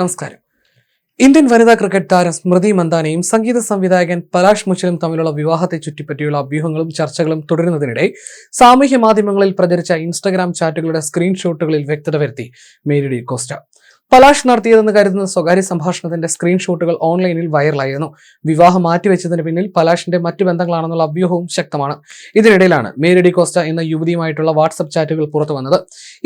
നമസ്കാരം. ഇന്ത്യൻ വനിതാ ക്രിക്കറ്റ് താരം സ്മൃതി മന്ദാനയും സംഗീത സംവിധായകൻ പലാഷ് മുച്ചലും തമ്മിലുള്ള വിവാഹത്തെ ചുറ്റിപ്പറ്റിയുള്ള അഭ്യൂഹങ്ങളും ചർച്ചകളും തുടരുന്നതിനിടെ സാമൂഹ്യ മാധ്യമങ്ങളിൽ പ്രചരിച്ച ഇൻസ്റ്റഗ്രാം ചാറ്റുകളുടെ സ്ക്രീൻഷോട്ടുകളിൽ വ്യക്തത വരുത്തി മേരി ഡി കോസ്റ്റ. പലാഷ് നടത്തിയതെന്ന് കരുതുന്ന സ്വകാര്യ സംഭാഷണത്തിന്റെ സ്ക്രീൻഷോട്ടുകൾ ഓൺലൈനിൽ വൈറലായിരുന്നു. വിവാഹം മാറ്റിവെച്ചതിന് പിന്നിൽ പലാഷിന്റെ മറ്റു ബന്ധങ്ങളാണെന്നുള്ള അഭ്യൂഹവും ശക്തമാണ്. ഇതിനിടയിലാണ് മേരിഡി കോസ്റ്റ എന്ന യുവതിയുമായിട്ടുള്ള വാട്സപ്പ് ചാറ്റുകൾ പുറത്തു വന്നത്.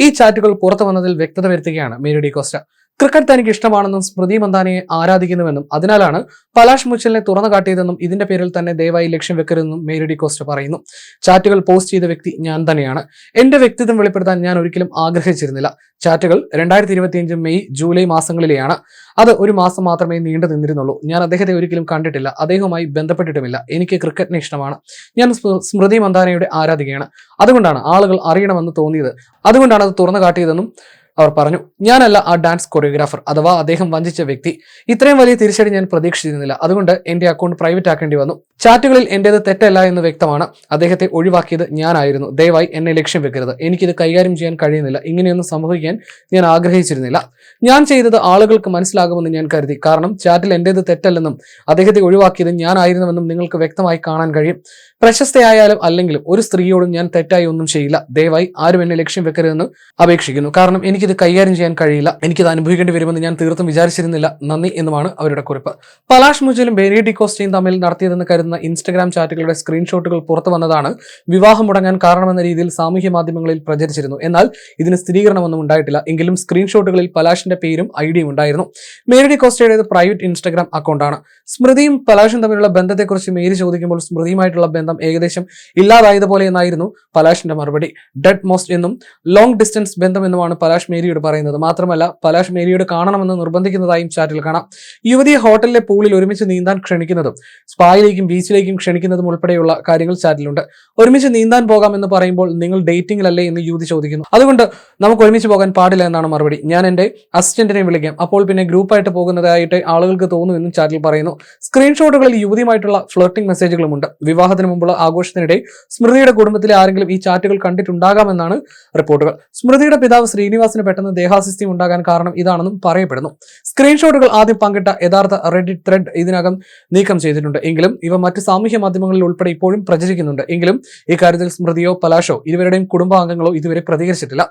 ഈ ചാറ്റുകൾ പുറത്തു വന്നതിൽ വ്യക്തത വരുത്തുകയാണ് മേരിഡി കോസ്റ്റ. ക്രിക്കറ്റ് തനിക്ക് ഇഷ്ടമാണെന്നും സ്മൃതി മന്ദാനയെ ആരാധിക്കുന്നുവെന്നും അതിനാലാണ് പലാഷ് മുച്ചലിനെ തുറന്നു കാട്ടിയതെന്നും ഇതിന്റെ പേരിൽ തന്നെ ദയവായി ലക്ഷ്യം വെക്കരുതെന്നും മേരിഡി കോസ്റ്റ് പറയുന്നു. ചാറ്റുകൾ പോസ്റ്റ് ചെയ്ത വ്യക്തി ഞാൻ തന്നെയാണ്. എന്റെ വ്യക്തിത്വം വെളിപ്പെടുത്താൻ ഞാൻ ഒരിക്കലും ആഗ്രഹിച്ചിരുന്നില്ല. ചാറ്റുകൾ രണ്ടായിരത്തി ഇരുപത്തിയഞ്ച് മെയ് ജൂലൈ മാസങ്ങളിലെയാണ്. അത് ഒരു മാസം മാത്രമേ നീണ്ടു നിന്നിരുന്നുള്ളൂ. ഞാൻ അദ്ദേഹത്തെ ഒരിക്കലും കണ്ടിട്ടില്ല. അദ്ദേഹവുമായി ബന്ധപ്പെട്ടിട്ടുമില്ല. എനിക്ക് ക്രിക്കറ്റിനെ ഇഷ്ടമാണ്. ഞാൻ സ്മൃ- സ്മൃതി മന്ദാനയുടെ ആരാധികയാണ്. അതുകൊണ്ടാണ് ആളുകൾ അറിയണമെന്ന് തോന്നിയത്. അതുകൊണ്ടാണ് അത് തുറന്നു കാട്ടിയതെന്നും അവർ പറഞ്ഞു ഞാനല്ല ആ ഡാൻസ് കൊറിയോഗ്രാഫർ അഥവാ അദ്ദേഹം വഞ്ചിച്ച വ്യക്തി. ഇത്രയും വലിയ തിരിച്ചടി ഞാൻ പ്രതീക്ഷിച്ചിരുന്നില്ല. അതുകൊണ്ട് എന്റെ അക്കൗണ്ട് പ്രൈവറ്റ് ആക്കേണ്ടി വന്നു. ചാറ്റുകളിൽ എന്റേത് തെറ്റല്ല എന്ന് വ്യക്തമാണ്. അദ്ദേഹത്തെ ഒഴിവാക്കിയത് ഞാനായിരുന്നു. ദയവായി എന്നെ ലക്ഷ്യം വെക്കരുത്. എനിക്കിത് കൈകാര്യം ചെയ്യാൻ കഴിയുന്നില്ല. ഇങ്ങനെയൊന്നും സംഭവിക്കാൻ ഞാൻ ആഗ്രഹിച്ചിരുന്നില്ല. ഞാൻ ചെയ്തത് ആളുകൾക്ക് മനസ്സിലാകുമെന്ന് ഞാൻ കരുതി. കാരണം ചാറ്റിൽ എന്റേത് തെറ്റല്ലെന്നും അദ്ദേഹത്തെ ഒഴിവാക്കിയത് ഞാനായിരുന്നുവെന്നും നിങ്ങൾക്ക് വ്യക്തമായി കാണാൻ കഴിയും. പ്രശസ്തയായാലും അല്ലെങ്കിലും ഒരു സ്ത്രീയോടും ഞാൻ തെറ്റായി ഒന്നും ചെയ്യില്ല. ദയവായി ആരും എന്നെ ലക്ഷ്യം വെക്കരുതെന്ന് അപേക്ഷിക്കുന്നു. കാരണം എനിക്കിത് കൈകാര്യം ചെയ്യാൻ കഴിയില്ല. എനിക്കിത് അനുഭവിക്കേണ്ടി വരുമെന്ന് ഞാൻ തീർത്തും വിചാരിച്ചിരുന്നില്ല. നന്ദി എന്നുമാണ് അവരുടെ കുറിപ്പ്. പലാഷ് മുജലും ബേരി ഡിക്കോസ്റ്റയും തമ്മിൽ നടത്തിയതെന്ന് കരുതുന്ന ഇൻസ്റ്റഗ്രാം ചാറ്റുകളുടെ സ്ക്രീൻഷോട്ടുകൾ പുറത്തു വന്നതാണ് വിവാഹം മുടങ്ങാൻ കാരണമെന്ന രീതിയിൽ സാമൂഹ്യ മാധ്യമങ്ങളിൽ പ്രചരിച്ചിരുന്നു. എന്നാൽ ഇതിന് സ്ഥിരീകരണമൊന്നും ഉണ്ടായിട്ടില്ല. എങ്കിലും സ്ക്രീൻഷോട്ടുകളിൽ പലാഷിന്റെ പേരും ഐഡിയും ഉണ്ടായിരുന്നു. മേരി ഡി കോസ്റ്റയുടേത് പ്രൈവറ്റ് ഇൻസ്റ്റഗ്രാം അക്കൗണ്ടാണ്. സ്മൃതിയും പലാഷും തമ്മിലുള്ള ബന്ധത്തെക്കുറിച്ച് മേരി ചോദിക്കുമ്പോൾ സ്മൃതിയുമായിട്ടുള്ള ഏകദേശം ഇല്ലാതായതുപോലെ എന്നായിരുന്നു പലാഷിന്റെ മറുപടി. ഡെഡ് മോസ്റ്റ് എന്നും ലോങ് ഡിസ്റ്റൻസ് ബന്ധം എന്നുമാണ് പലാഷ് മേരിയോട് പറയുന്നത്. മാത്രമല്ല പലാഷ് മേരിയോട് കാണണമെന്ന് നിർബന്ധിക്കുന്നതായും ചാറ്റിൽ കാണാം. യുവതിയെ ഹോട്ടലിലെ പൂളിൽ ഒരുമിച്ച് നീന്താൻ ക്ഷണിക്കുന്നതും സ്പായിലേക്കും ബീച്ചിലേക്കും ക്ഷണിക്കുന്നതും ഉൾപ്പെടെയുള്ള കാര്യങ്ങൾ ചാറ്റിലുണ്ട്. ഒരുമിച്ച് നീന്താൻ പോകാം എന്ന് പറയുമ്പോൾ നിങ്ങൾ ഡേറ്റിംഗിലല്ലേ എന്ന് യുവതി ചോദിക്കുന്നു. അതുകൊണ്ട് നമുക്ക് ഒരുമിച്ച് പോകാൻ പാടില്ല എന്നാണ് മറുപടി. ഞാൻ എന്റെ അസിസ്റ്റന്റിനെ വിളിക്കാം. അപ്പോൾ പിന്നെ ഗ്രൂപ്പായിട്ട് പോകുന്നതായിട്ട് ആളുകൾക്ക് തോന്നുമെന്നും ചാറ്റിൽ പറയുന്നു. സ്ക്രീൻഷോട്ടുകളിൽ യുവതിയുമായിട്ടുള്ള ഫ്ലർട്ടിംഗ് മെസ്സേജുകളുമുണ്ട് വിവാഹത്തിന് മുമ്പുള്ള ആഘോഷത്തിനിടെ സ്മൃതിയുടെ കുടുംബത്തിലെ ആരെങ്കിലും ഈ ചാറ്റുകൾ കണ്ടിട്ടുണ്ടാകാമെന്നാണ് റിപ്പോർട്ടുകൾ. സ്മൃതിയുടെ പിതാവ് ശ്രീനിവാസിന് പെട്ടെന്ന് ദേഹാസ്വസ്ഥ്യം ഉണ്ടാകാൻ കാരണം ഇതാണെന്നും പറയപ്പെടുന്നു. സ്ക്രീൻഷോട്ടുകൾ ആദ്യം പങ്കിട്ട യഥാർത്ഥ റെഡിറ്റ് ത്രെഡ് ഇതിനകം നീക്കം ചെയ്തിട്ടുണ്ട്. എങ്കിലും ഇവ മറ്റ് സാമൂഹ്യ മാധ്യമങ്ങളിൽ ഉൾപ്പെടെ ഇപ്പോഴും പ്രചരിക്കുന്നുണ്ട്. എങ്കിലും ഇക്കാര്യത്തിൽ സ്മൃതിയോ പലാഷോ ഇരുവരുടെയും കുടുംബാംഗങ്ങളോ ഇതുവരെ പ്രതികരിച്ചിട്ടില്ല.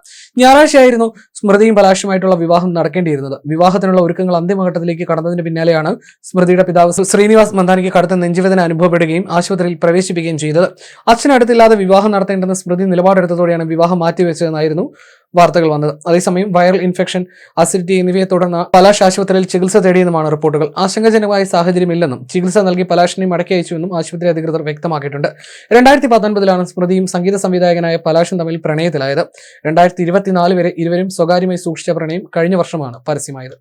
ഞായറാഴ്ചയായിരുന്നു സ്മൃതിയും പലാഷുമായിട്ടുള്ള വിവാഹം നടക്കേണ്ടിയിരുന്നത്. വിവാഹത്തിനുള്ള ഒരുക്കങ്ങൾ അന്തിമഘട്ടത്തിലേക്ക് കടന്നതിന് പിന്നാലെയാണ് സ്മൃതിയുടെ പിതാവ് ശ്രീനിവാസ് മന്ദാനിക്ക് കടുത്ത നെഞ്ചുവേദന അനുഭവപ്പെടുകയും ആശുപത്രിയിൽ പ്രവേശിപ്പിക്കുകയും ചെയ്തത്. അച്ഛനടുത്തില്ലാതെ വിവാഹം നടത്തേണ്ടെന്ന സ്മൃതി നിലപാടെടുത്തതോടെയാണ് വിവാഹം മാറ്റിവെച്ചതെന്നായിരുന്നു വാർത്തകൾ വന്നത്. അതേസമയം വൈറൽ ഇൻഫെക്ഷൻ അസിഡിറ്റി എന്നിവയെ തുടർന്ന് പലാഷ് ആശുപത്രിയിൽ ചികിത്സ തേടിയെന്നുമാണ് റിപ്പോർട്ടുകൾ. ആശങ്കാജനകമായ സാഹചര്യമില്ലെന്നും ചികിത്സ നൽകി പലാഷിനെ മടക്കി അയച്ചുവെന്നും ആശുപത്രി അധികൃതർ വ്യക്തമാക്കിയിട്ടുണ്ട്. രണ്ടായിരത്തി പത്തൊൻപതിലാണ് സ്മൃതിയും സംഗീത സംവിധായകനായ പലാഷും തമ്മിൽ പ്രണയത്തിലായത്. രണ്ടായിരത്തി ഇരുപത്തിനാല് വരെ ഇരുവരും സ്വകാര്യമായി സൂക്ഷിച്ച പ്രണയം കഴിഞ്ഞ വർഷമാണ് പരസ്യമായത്.